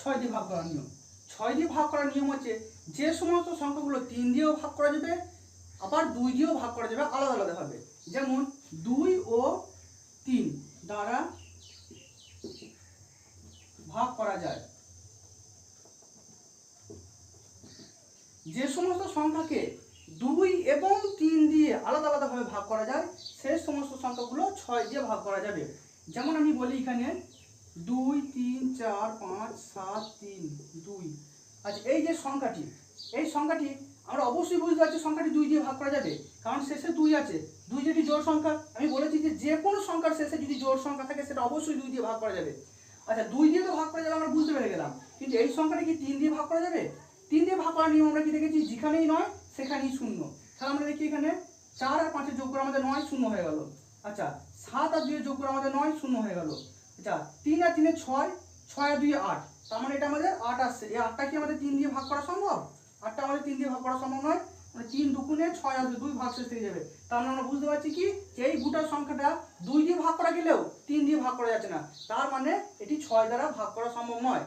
ছয় দিয়ে ভাগ করার নিয়ম। ছয় দিয়ে ভাগ করার নিয়ম হচ্ছে, যে সমস্ত সংখ্যাগুলো তিন দিয়েও ভাগ করা যাবে, আবার দুই দিয়েও ভাগ করা যাবে, আলাদা আলাদাভাবে যেমন, দুই ও তিন দ্বারা ভাগ করা যায়। যে সমস্ত সংখ্যাকে দুই এবং তিন দিয়ে আলাদা আলাদাভাবে ভাগ করা যায়, সেই সমস্ত সংখ্যাগুলো ছয় দিয়ে ভাগ করা যাবে। যেমন আমি বলি এখানে দুই, তিন, চার, পাঁচ, সাত, তিন, দুই। আচ্ছা এই যে সংখ্যাটি, এই সংখ্যাটি আমরা অবশ্যই বুঝতে পারছি সংখ্যাটি দুই দিয়ে ভাগ করা যাবে। কারণ শেষে দুই আছে। দুই যদি জোর সংখ্যা, আমি বলেছি যে যে কোনো সংখ্যার শেষে যদি জোর সংখ্যা থাকে, সেটা অবশ্যই দুই দিয়ে ভাগ করা যাবে। আচ্ছা দুই দিয়ে তো ভাগ করা যাবে, আমরা বুঝতে পেরে গেলাম। কিন্তু এই সংখ্যাটা কি তিন দিয়ে ভাগ করা যাবে? তিন দিয়ে ভাগ করার নিয়ম আমরা কি দেখেছি? যেখানেই নয়, সেখানেই শূন্য। তাহলে আমরা দেখি এখানে চার আর পাঁচের যোগ করে আমাদের নয়, শূন্য হয়ে গেল। আচ্ছা সাত আর দুইয়ের যোগ করে আমাদের নয়, শূন্য হয়ে গেল। আচ্ছা তিন আর তিনে ছয় ছয় আর দুই আট। তার মানে এটা আমাদের আট আসছে। এই আটটা কি আমাদের তিন দিয়ে ভাগ করা সম্ভব? আটটা আমাদের তিন দিয়ে ভাগ করা সম্ভব নয়। মানে তিন দুকুনে ছয় আসবে দুই ভাগ শেষ থেকে যাবে। তার মানে আমরা বুঝতে পারছি কি? এই গোটা সংখ্যাটা দুই দিয়ে ভাগ করা গেলেও তিন দিয়ে ভাগ করা যাচ্ছে না। তার মানে এটি ছয় দ্বারা ভাগ করা সম্ভব নয়।